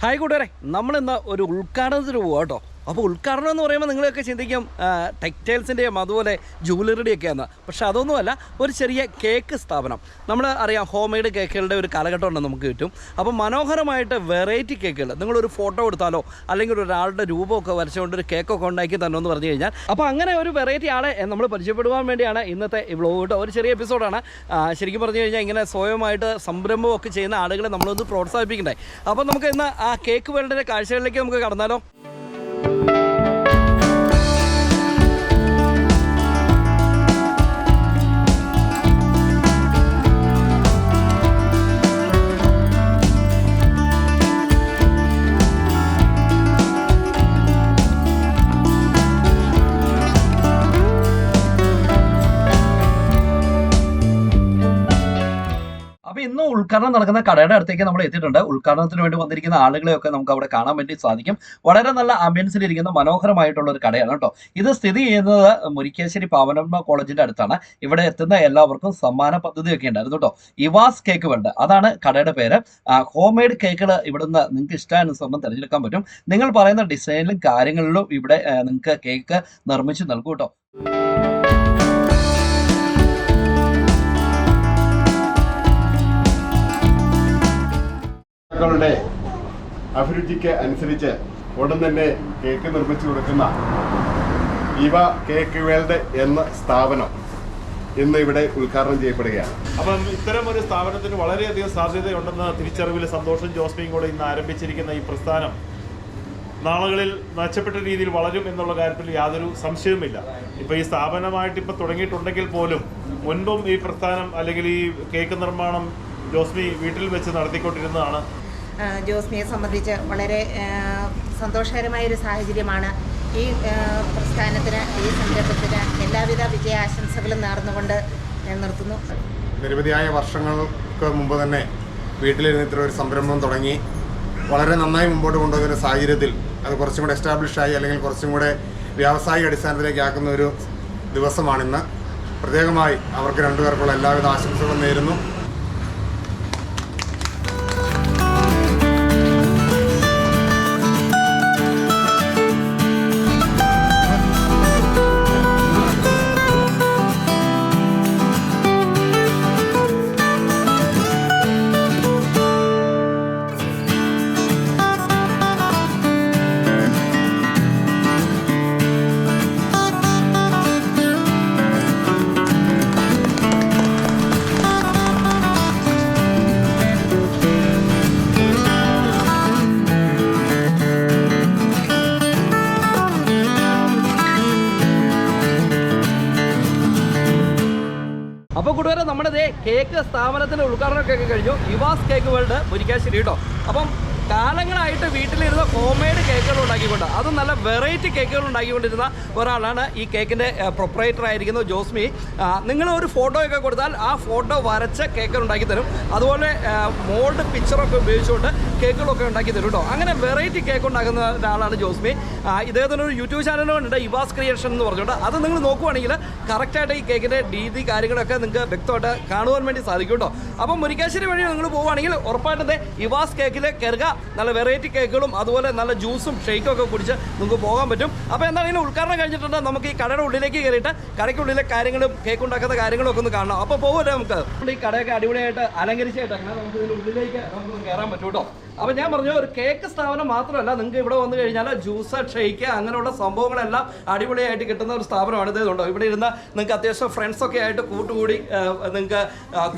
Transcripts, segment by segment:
Hi കൂട്ടുകാരെ. നമ്മളിന്ന് ഒരു ഉദ്ഘാടനത്തിന് പോവാട്ടോ. അപ്പോൾ ഉദ്ഘാടനം എന്ന് പറയുമ്പോൾ നിങ്ങളൊക്കെ ചിന്തിക്കും ടെക്സ്റ്റൈൽസിന്റെയും അതുപോലെ ജുവലറിയുടെയൊക്കെയാണ് പക്ഷേ അതൊന്നുമല്ല ഒരു ചെറിയ കേക്ക് സ്ഥാപനം. നമ്മൾ അറിയാം ഹോം മെയ്ഡ് കേക്കുകളുടെ ഒരു കാലഘട്ടം ഉണ്ട് നമുക്ക് കിട്ടും. അപ്പോൾ മനോഹരമായിട്ട് വെറൈറ്റി കേക്കുകൾ നിങ്ങളൊരു ഫോട്ടോ എടുത്താലോ അല്ലെങ്കിൽ ഒരാളുടെ രൂപമൊക്കെ വരച്ചുകൊണ്ട് ഒരു കേക്കൊക്കെ ഉണ്ടാക്കി തന്നെ എന്ന് പറഞ്ഞു കഴിഞ്ഞാൽ അപ്പോൾ അങ്ങനെ ഒരു വെറൈറ്റി ആളെ നമ്മൾ പരിചയപ്പെടുവാൻ വേണ്ടിയാണ് ഇന്നത്തെ കേട്ടോ. ഒരു ചെറിയ എപ്പിസോഡാണ് ശരിക്കും പറഞ്ഞു കഴിഞ്ഞാൽ ഇങ്ങനെ സ്വയമായിട്ട് സംരംഭമൊക്കെ ചെയ്യുന്ന ആളുകളെ നമ്മളൊന്ന് പ്രോത്സാഹിപ്പിക്കണ്ടേ. അപ്പോൾ നമുക്ക് ഇന്ന് ആ കേക്ക് വേൾഡിന്റെ കാഴ്ചകളിലേക്ക് നമുക്ക് കടന്നാലോ. Thank you. അപ്പൊ ഇന്ന് ഉദ്ഘാടനം നടക്കുന്ന കടയുടെ അടുത്തേക്ക് നമ്മൾ എത്തിയിട്ടുണ്ട്. ഉദ്ഘാടനത്തിന് വേണ്ടി വന്നിരിക്കുന്ന ആളുകളെയൊക്കെ നമുക്ക് അവിടെ കാണാൻ വേണ്ടി സാധിക്കും. വളരെ നല്ല ആംബിയൻസിൽ ഇരിക്കുന്ന മനോഹരമായിട്ടുള്ള ഒരു കടയാണ് കേട്ടോ. ഇത് സ്ഥിതി ചെയ്യുന്നത് മുരിക്കാശ്ശേരി പാവനമ്മ കോളേജിന്റെ അടുത്താണ്. ഇവിടെ എത്തുന്ന എല്ലാവർക്കും സമ്മാന പദ്ധതിയൊക്കെ ഉണ്ടായിരുന്നു കേട്ടോ. ഇവാസ് കേക്ക് വേൾഡ് അതാണ് കടയുടെ പേര്. ഹോം മെയ്ഡ് കേക്കുകൾ ഇവിടുന്ന് നിങ്ങൾക്ക് ഇഷ്ടാനുസരണം തിരഞ്ഞെടുക്കാൻ പറ്റും. നിങ്ങൾ പറയുന്ന ഡിസൈനിലും കാര്യങ്ങളിലും ഇവിടെ നിങ്ങൾക്ക് കേക്ക് നിർമ്മിച്ച് നൽകും കേട്ടോ. കളുടെ അഭിരുചിക്ക് അനുസരിച്ച് ഉടൻ തന്നെ കേക്ക് നിർമ്മിച്ചു കൊടുക്കുന്ന ഇവ കേക്ക് വേൾഡ് എന്ന സ്ഥാപനം ഇന്ന് ഇവിടെ ഉദ്ഘാടനം ചെയ്യപ്പെടുകയാണ്. അപ്പം ഇത്തരം ഒരു സ്ഥാപനത്തിന് വളരെയധികം സാധ്യതയുണ്ടെന്ന തിരിച്ചറിവിൽ സന്തോഷം ജോസ്മിയും കൂടെ ഇന്ന് ആരംഭിച്ചിരിക്കുന്ന ഈ പ്രസ്ഥാനം നാളുകളിൽ മെച്ചപ്പെട്ട രീതിയിൽ വളരും എന്നുള്ള കാര്യത്തിൽ യാതൊരു സംശയവുമില്ല. ഇപ്പോൾ ഈ സ്ഥാപനമായിട്ട് ഇപ്പോൾ തുടങ്ങിയിട്ടുണ്ടെങ്കിൽ പോലും മുൻപും ഈ പ്രസ്ഥാനം അല്ലെങ്കിൽ ഈ കേക്ക് നിർമ്മാണം ജോസ്മി വീട്ടിൽ വെച്ച് നടത്തിക്കൊണ്ടിരുന്നതാണ് ജോസ്മിയെ സംബന്ധിച്ച് വളരെ സന്തോഷകരമായ ഒരു സാഹചര്യമാണ് ഈ പ്രസ്ഥാനത്തിന് ഈ സംരംഭത്തിന് എല്ലാവിധ വിജയാശംസകളും നേർന്നുകൊണ്ട് ഞാൻ നിർത്തുന്നു. നിരവധിയായ വർഷങ്ങൾക്ക് മുമ്പ് തന്നെ വീട്ടിലിരുന്ന് ഇത്ര ഒരു സംരംഭം തുടങ്ങി. വളരെ നന്നായി മുമ്പോട്ട് കൊണ്ടുപോകുന്ന സാഹചര്യത്തിൽ അത് കുറച്ചും കൂടെ എസ്റ്റാബ്ലിഷ് ആയി അല്ലെങ്കിൽ കുറച്ചും കൂടെ വ്യാവസായിക അടിസ്ഥാനത്തിലേക്ക് ആക്കുന്ന ഒരു ദിവസമാണിന്ന്. പ്രത്യേകമായി അവർക്ക് രണ്ടുപേർക്കുള്ള എല്ലാവിധ ആശംസകളും നേരുന്നു. അപ്പോൾ കൂട്ടുകാരെ നമ്മുടെ കേക്ക് സ്ഥാപനത്തിന്റെ ഉദ്ഘാടനമൊക്കെ കഴിഞ്ഞു. യുവാസ് കേക്ക് വേൾഡ് മുരിക്കാശ്ശേരി കേട്ടോ അപ്പം കാലങ്ങളായിട്ട് വീട്ടിലിരുന്ന് ഹോം മെയ്ഡ് കേക്കുകൾ ഉണ്ടാക്കിക്കൊണ്ട് അതും നല്ല വെറൈറ്റി കേക്കുകൾ ഉണ്ടാക്കിക്കൊണ്ടിരുന്ന ഒരാളാണ് ഈ കേക്കിന്റെ പ്രൊപ്പറേറ്റർ ആയിരിക്കുന്നത് ജോസ്മി. നിങ്ങൾ ഒരു ഫോട്ടോയൊക്കെ കൊടുത്താൽ ആ ഫോട്ടോ വരച്ച് കേക്കുകൾ ഉണ്ടാക്കി തരും. അതുപോലെ മോൾഡ് പിക്ചറൊക്കെ ഉപയോഗിച്ചുകൊണ്ട് കേക്കുകളൊക്കെ ഉണ്ടാക്കി തരും കേട്ടോ അങ്ങനെ വെറൈറ്റി കേക്ക് ഉണ്ടാക്കുന്ന ഒരാളാണ് ജോസ്മി. ഇദ്ദേഹത്തിന് ഒരു യൂട്യൂബ് ചാനലും ഉണ്ട് ഇവാസ് ക്രിയേഷൻ എന്ന് പറഞ്ഞുകൊണ്ട്. അത് നിങ്ങൾ നോക്കുവാണെങ്കിൽ കറക്റ്റായിട്ട് ഈ കേക്കിന്റെ രീതി കാര്യങ്ങളൊക്കെ നിങ്ങൾക്ക് വ്യക്തമായിട്ട് കാണുവാൻ വേണ്ടി സാധിക്കും കേട്ടോ അപ്പം മുരിക്കാശ്ശേരി വഴി നിങ്ങൾ പോവുകയാണെങ്കിൽ ഉറപ്പായിട്ടും ഇവാസ് കേക്കിൽ കയറുക നല്ല വെറൈറ്റി കേക്കുകളും അതുപോലെ നല്ല ജ്യൂസും ഷെയ്ക്കും ഒക്കെ കുടിച്ച് നിങ്ങൾക്ക് പോകാൻ പറ്റും. അപ്പോൾ എന്താണെങ്കിലും ഉദ്ഘാടനം കഴിഞ്ഞിട്ടുണ്ട്. നമുക്ക് ഈ കടയുടെ ഉള്ളിലേക്ക് കയറിയിട്ട് കടയ്ക്കുള്ളിലെ കാര്യങ്ങളും കേക്ക് ഉണ്ടാക്കുന്ന കാര്യങ്ങളും ഒക്കെ ഒന്ന് കാണണം. അപ്പോൾ പോകുമല്ലേ നമുക്ക്. ഈ കടയൊക്കെ അടിപൊളിയായിട്ട് അലങ്കരിച്ചായിട്ട് അങ്ങനെ നമുക്ക് ഇതിന്റെ ഉള്ളിലേക്ക് നമുക്ക് കയറാൻ പറ്റും കേട്ടോ. അപ്പോൾ ഞാൻ പറഞ്ഞു ഒരു കേക്ക് സ്ഥാപനം മാത്രമല്ല നിങ്ങൾക്ക് ഇവിടെ വന്നു കഴിഞ്ഞാൽ ജ്യൂസ് ഷെയ്ക്ക് അങ്ങനെയുള്ള സംഭവങ്ങളെല്ലാം അടിപൊളിയായിട്ട് കിട്ടുന്ന ഒരു സ്ഥാപനമാണ് ഇത് ഇവിടെ ഇരുന്ന നിങ്ങൾക്ക് അത്യാവശ്യം ഫ്രണ്ട്സൊക്കെ ആയിട്ട് കൂട്ടുകൂടി നിങ്ങൾക്ക്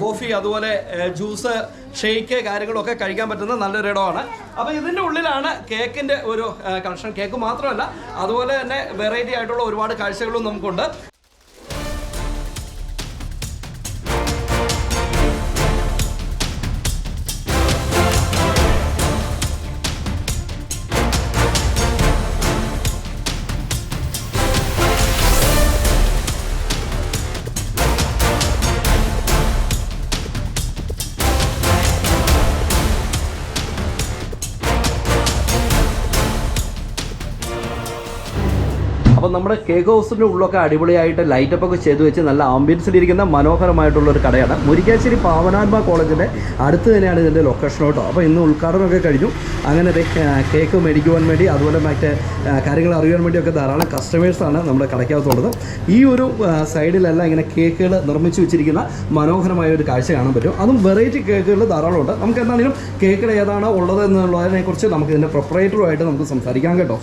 കോഫി അതുപോലെ ജ്യൂസ് ഷെയ്ക്ക് കാര്യങ്ങളൊക്കെ കഴിക്കാൻ പറ്റുന്ന നല്ലൊരു ഇടമാണ്. അപ്പോൾ ഇതിന്റെ ഉള്ളിലാണ് കേക്കിന്റെ ഒരു കളക്ഷൻ കേക്ക് മാത്രമല്ല അതുപോലെ തന്നെ വെറൈറ്റി ആയിട്ടുള്ള ഒരുപാട് കാഴ്ചകളും നമുക്കുണ്ട്. അപ്പം നമ്മുടെ കേക്ക് ഹൗസിന്റെ ഉള്ളൊക്കെ അടിപൊളിയായിട്ട് ലൈറ്റപ്പ് ഒക്കെ ചെയ്തു വെച്ച് നല്ല ആംബിയൻസിലിരിക്കുന്ന മനോഹരമായിട്ടുള്ള ഒരു കടയാണ്. മുരിക്കാശ്ശേരി പാവനാത്മ കോളേജിന്റെ അടുത്ത് തന്നെയാണ് ഇതിന്റെ ലൊക്കേഷൻ കേട്ടോ. അപ്പോൾ ഇന്ന് ഉദ്ഘാടനമൊക്കെ കഴിഞ്ഞു. അങ്ങനെ കേക്ക് മേടിക്കുവാൻ വേണ്ടി അതുപോലെ മറ്റേ കാര്യങ്ങൾ അറിയാൻ വേണ്ടിയൊക്കെ ധാരാളം കസ്റ്റമേഴ്സാണ് നമ്മുടെ കടയ്ക്കകത്തുള്ളത്. ഈ ഒരു സൈഡിലെല്ലാം ഇങ്ങനെ കേക്കുകൾ നിർമ്മിച്ചു വെച്ചിരിക്കുന്ന മനോഹരമായ ഒരു കാഴ്ച കാണാൻ പറ്റും. അതും വെറൈറ്റി കേക്കുകൾ ധാരാളം ഉണ്ട്. നമുക്ക് എന്താണെങ്കിലും കേക്കുകൾ ഏതാണോ ഉള്ളത് എന്നുള്ളതിനെക്കുറിച്ച് നമുക്ക് ഇതിന്റെ പ്രൊപ്പറേറ്ററുമായിട്ട് നമുക്ക് സംസാരിക്കാം കേട്ടോ.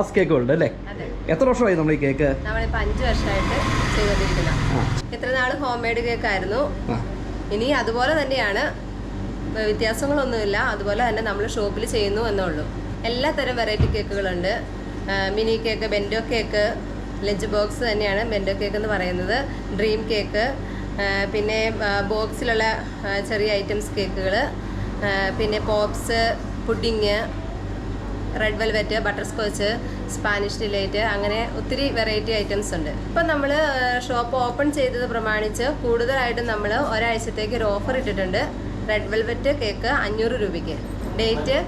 യുവാസ് കേക്ക് ഉണ്ട് അല്ലേ? എത്ര വർഷമായി നമ്മൾ ഈ കേക്ക് അഞ്ച് വർഷമായിട്ട്. ഇത്ര നാൾ ഹോം മെയ്ഡ് കേക്ക് ആയിരുന്നു ഇനി അതുപോലെ തന്നെയാണ്. വ്യത്യാസങ്ങളൊന്നുമില്ല. അതുപോലെ തന്നെ നമ്മൾ ഷോപ്പിൽ ചെയ്യുന്നു എന്നുള്ളൂ. എല്ലാ തരം variety കേക്കുകളുണ്ട് mini cake bento cake lunch box തന്നെയാണ് ബെൻഡോ കേക്ക് എന്ന് പറയുന്നത്. ഡ്രീം കേക്ക് പിന്നെ ബോക്സിലുള്ള ചെറിയ ഐറ്റംസ് കേക്കുകൾ പിന്നെ pops pudding red velvet butterscotch Spanish delight അങ്ങനെ ഒത്തിരി വെറൈറ്റി ഐറ്റംസ് ഉണ്ട്. ഇപ്പം നമ്മൾ ഷോപ്പ് ഓപ്പൺ ചെയ്തത് പ്രമാണിച്ച് കൂടുതലായിട്ടും നമ്മൾ ഒരാഴ്ചത്തേക്ക് ഒരു ഓഫർ ഇട്ടിട്ടുണ്ട്. റെഡ് വെൽവെറ്റ് കേക്ക് അഞ്ഞൂറ് രൂപയ്ക്ക്. ഡേറ്റ്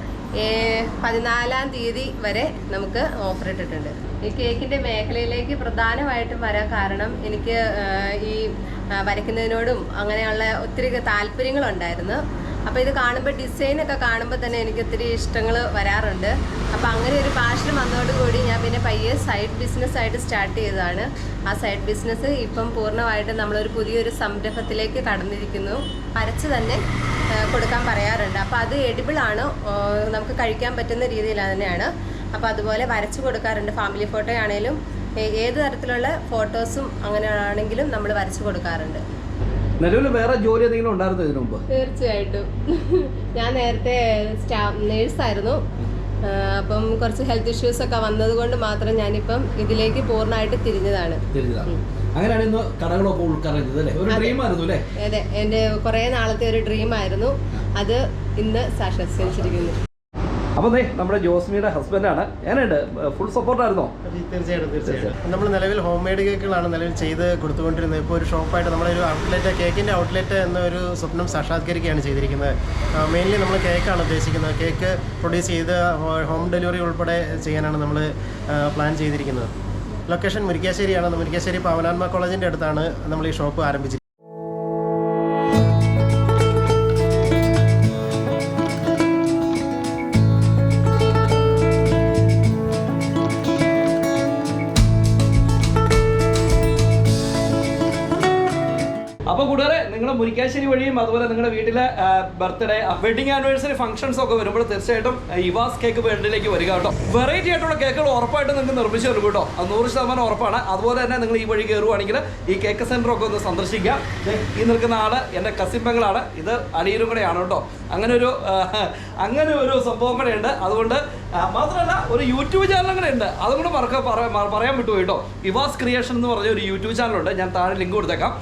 പതിനാലാം തീയതി വരെ നമുക്ക് ഓഫർ ഇട്ടിട്ടുണ്ട്. ഈ കേക്കിന്റെ മേഖലയിലേക്ക് പ്രധാനമായിട്ടും വരാൻ കാരണം എനിക്ക് ഈ വരയ്ക്കുന്നതിനോടും അങ്ങനെയുള്ള ഒത്തിരി താല്പര്യങ്ങളുണ്ടായിരുന്നു. അപ്പോൾ ഇത് കാണുമ്പോൾ ഡിസൈനൊക്കെ കാണുമ്പോൾ തന്നെ എനിക്ക് ഒത്തിരി ഇഷ്ടങ്ങൾ വരാറുണ്ട്. അപ്പോൾ അങ്ങനെ ഒരു പാഷൻ വന്നതോടുകൂടി ഞാൻ പിന്നെ പയ്യെ സൈഡ് ബിസിനസ് ആയിട്ട് സ്റ്റാർട്ട് ചെയ്തതാണ്. ആ സൈഡ് ബിസിനസ് ഇപ്പം പൂർണമായിട്ടും നമ്മളൊരു പുതിയൊരു സംരംഭത്തിലേക്ക് കടന്നിരിക്കുന്നു. അരച്ച് തന്നെ കൊടുക്കാൻ പറയാറുണ്ട്. അപ്പോൾ അത് എഡിബിളാണ് നമുക്ക് കഴിക്കാൻ പറ്റുന്ന രീതിയിൽ തന്നെയാണ്. അപ്പോൾ അതുപോലെ വരച്ച് കൊടുക്കാറുണ്ട്. ഫാമിലി ഫോട്ടോ ആണെങ്കിലും ഏത് തരത്തിലുള്ള ഫോട്ടോസും അങ്ങനെയാണെങ്കിലും നമ്മൾ വരച്ച് കൊടുക്കാറുണ്ട്. നിലവിൽ വേറെ ജോലി എന്തെങ്കിലും ഉണ്ടായിരുന്നു ഇതിനു മുമ്പ്? തീർച്ചയായിട്ടും. ഞാൻ നേരത്തെ നേഴ്സ് ആയിരുന്നു അപ്പം കുറച്ച് ഹെൽത്ത് ഇഷ്യൂസ് ഒക്കെ വന്നത് കൊണ്ട് മാത്രം ഞാനിപ്പം ഇതിലേക്ക് പൂർണമായിട്ട് തിരിഞ്ഞതാണ്. തിരിഞ്ഞതാണ്. അങ്ങനെയാണ് ഇന്ന് കടകളൊക്കെ അല്ലേ? ഒരു ഡ്രീം ആയിരുന്നു അല്ലേ? അതെ. എന്റെ കുറേ നാളത്തെ ഒരു ഡ്രീം ആയിരുന്നു. അത് ഇന്ന് സാക്ഷാത്കരിച്ചിരിക്കുന്നു. അപ്പോൾ ദേ നമ്മുടെ ജോസ്മിയുടെ ആണ് ഞാനുണ്ട് ഫുൾ സപ്പോർട്ടായിരുന്നോ തീർച്ചയായിട്ടും തീർച്ചയായിട്ടും. നമ്മൾ നിലവിൽ ഹോം മെയ്ഡ് കേക്കുകളാണ് നിലവിൽ ചെയ്ത് കൊടുത്തുകൊണ്ടിരുന്നത്. ഇപ്പോൾ ഒരു ഷോപ്പായിട്ട് നമ്മളൊരു ഔട്ട്ലെറ്റ് കേക്കിന്റെ ഔട്ട്ലെറ്റ് എന്നൊരു സ്വപ്നം സാക്ഷാത്കരിക്കുകയാണ് ചെയ്തിരിക്കുന്നത്. മെയിൻലി നമ്മൾ കേക്കാണ് ഉദ്ദേശിക്കുന്നത്. കേക്ക് പ്രൊഡ്യൂസ് ചെയ്ത് ഹോം ഡെലിവറി ഉൾപ്പെടെ ചെയ്യാനാണ് നമ്മൾ പ്ലാൻ ചെയ്തിരിക്കുന്നത്. ലൊക്കേഷൻ മുരിക്കാശ്ശേരിയാണ്. മുരിക്കാശ്ശേരി പാവനാത്മ കോളേജിന്റെ അടുത്താണ് നമ്മൾ ഈ ഷോപ്പ് ആരംഭിച്ചിരിക്കുന്നത്. അപ്പോൾ കൂടുതൽ നിങ്ങളുടെ മുരിക്കാശ്ശേരി വഴിയും അതുപോലെ നിങ്ങളുടെ വീട്ടിലെ ബർത്ത്ഡേ വെഡിങ് ആനിവേഴ്സറി ഫംഗ്ഷൻസ് ഒക്കെ വരുമ്പോൾ തീർച്ചയായിട്ടും ഇവാസ് കേക്ക് വേണ്ടിലേക്ക് വരിക കേട്ടോ. വെറൈറ്റി ആയിട്ടുള്ള കേക്കുകൾ ഉറപ്പായിട്ടും നിങ്ങൾക്ക് നിർമ്മിച്ചു തരും കേട്ടോ. അത് നൂറ് ശതമാനം ഉറപ്പാണ്. അതുപോലെ തന്നെ നിങ്ങൾ ഈ വഴി കയറുവാണെങ്കിൽ ഈ കേക്ക് സെന്റർ ഒക്കെ ഒന്ന് സന്ദർശിക്കാം ഈ നിൽക്കുന്ന ആൾ എന്റെ കസിൻ ഇത് അലിയിലും കൂടെയാണ് കേട്ടോ. അങ്ങനെ ഒരു അങ്ങനെ ഒരു സംഭവം കൂടെ ഉണ്ട്. അതുകൊണ്ട് മാത്രമല്ല ഒരു യൂട്യൂബ് ചാനലും കൂടെ ഉണ്ട്. അതും കൂടെ മറക്ക പറയാൻ വിട്ടുപോയി കേട്ടോ. ഇവാസ് ക്രിയേഷൻ എന്ന് പറഞ്ഞ ഒരു യൂട്യൂബ് ചാനലുണ്ട് ഞാൻ താഴെ ലിങ്ക് കൊടുത്തേക്കാം.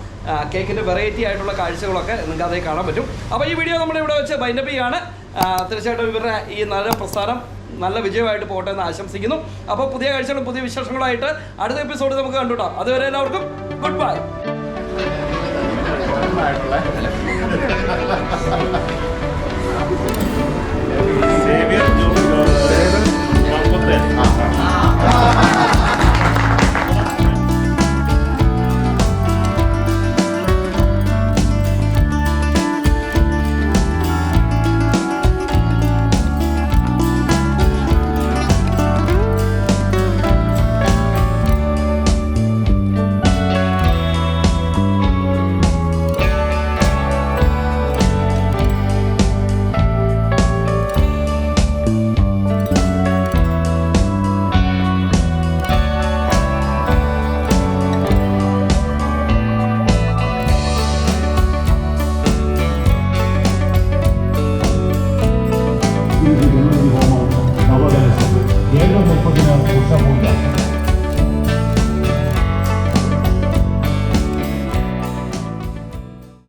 കേക്കിന്റെ വെറൈറ്റി ആയിട്ടുള്ള കാഴ്ചകളൊക്കെ നിങ്ങൾക്ക് അതേ കാണാൻ പറ്റും. അപ്പോൾ ഈ വീഡിയോ നമ്മൾ ഇവിടെ വെച്ച് ബൈൻഡപ്പ് ചെയ്യാണ്. തീർച്ചയായിട്ടും ഇവരുടെ ഈ നല്ല പ്രസ്ഥാനം നല്ല വിജയമായിട്ട് പോട്ടെ എന്ന് ആശംസിക്കുന്നു. അപ്പോൾ പുതിയ കാഴ്ചകളും പുതിയ വിശേഷങ്ങളായിട്ട് അടുത്ത എപ്പിസോഡ് നമുക്ക് കണ്ടുവിടാം അതുവരെ എല്ലാവർക്കും ഗുഡ് ബൈ